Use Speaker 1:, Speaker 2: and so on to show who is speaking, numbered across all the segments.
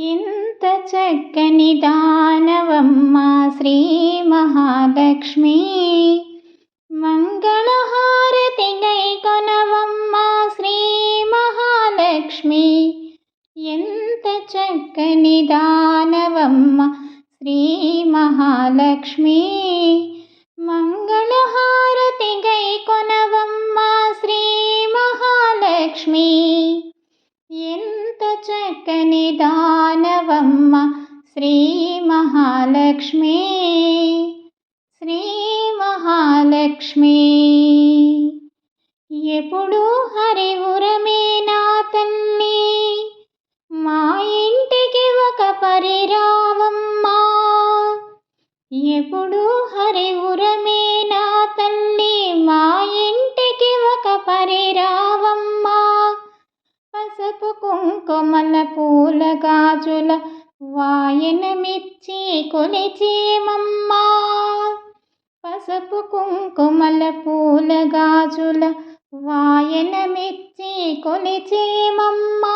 Speaker 1: ఇంత చక్కని దానవమ్మ శ్రీ మహాలక్ష్మి. మంగళహారతి గై కొనవమ్మ శ్రీ మహాలక్ష్మి. ఎంత చక్కని దానవమ్మ శ్రీ మహాలక్ష్మి. మంగళహారతి గై కొనవమ్మ శ్రీ మహాలక్ష్మి. ఎంత చక్కని దా దానవమ్మ శ్రీ మహాలక్ష్మి శ్రీ మహాలక్ష్మి ఎప్పుడు హరివురమే నా తల్లి మా ఇంటికి ఒక పరిరావమ్మా. ఎప్పుడు హరివురమే నా తల్లి మా ఇంటికి ఒక పరిరావమ్మా. పసుపు కుంకుమల పూల గాజుల వాయనమిచ్చి కొలిచేమమ్మా. పసుపు కుంకుమల పూల గాజుల వాయనమిచ్చి కొలిచేమమ్మా.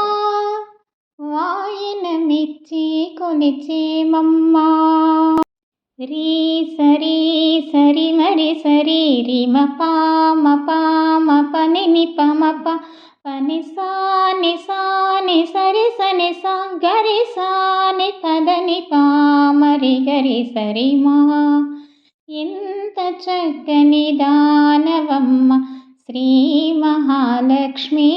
Speaker 1: వాయనమిచ్చి కొలిచేమమ్మా. రీ సరి సరి మరి సరి రిమ పామ పామ పని పమ ప పని సాని సాని సరి సని సా గరి సాని పదని పామరి గరి సరి మా చక్కని దానవమ్మ శ్రీ మహాలక్ష్మి.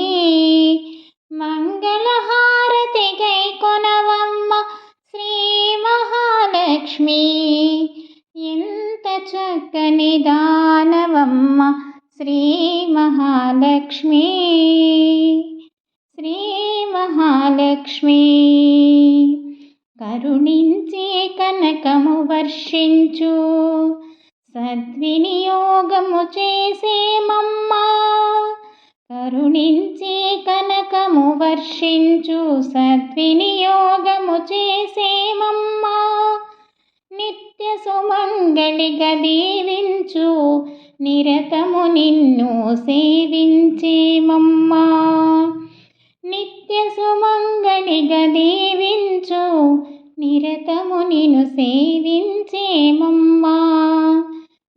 Speaker 1: మంగళహారతి గై కొనవమ్మ శ్రీ మహాలక్ష్మి. ఇంత చక్కని దానవమ్మ శ్రీ మహాలక్ష్మి. శ్రీ మహాలక్ష్మి. కరుణించి కనకము వర్షించు. సద్వినియోగము చేసేమమ్మా కరుణించి కనకము వర్షించు. సద్వినియోగము చేసేమమ్మా నిత్య సుమంగళిగా దీవించు నిరతము నిన్ను సేవించేమమ్మా. నిత్య సుమంగళిగా దీవించు నిరతము నిన్ను సేవించేమమ్మా.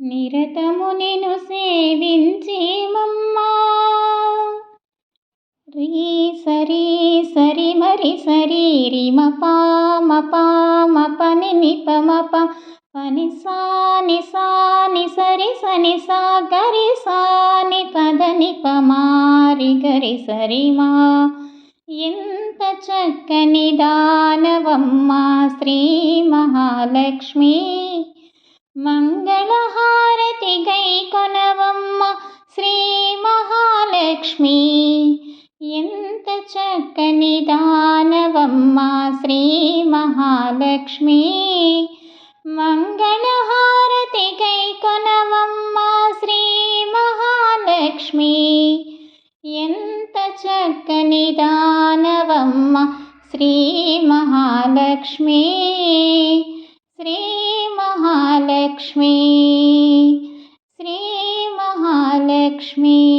Speaker 1: నిరతము నిన్ను సేవించేమమ్మా. రీ సరి సరి మరి సరి రిమ పామ పామ పని ని ప పని సాని సాని సరి సని సా గరి సాని పదని పమారి గరి సరి మా ఎంత చక్కని దానవమ్మ శ్రీ మహాలక్ష్మి మంగళహారతి గై కొనవమ్మ శ్రీ మహాలక్ష్మి ఎంత చక్కని దానవమ్మ శ్రీ మహాలక్ష్మి मङ्गलहारति मङ्गणहारतिकैकनवम्मा श्रीमहालक्ष्मी। यन्त यन्तचक्रनिदानवम्मा श्रीमहालक्ष्मी। श्रीमहालक्ष्मी। श्रीमहालक्ष्मी।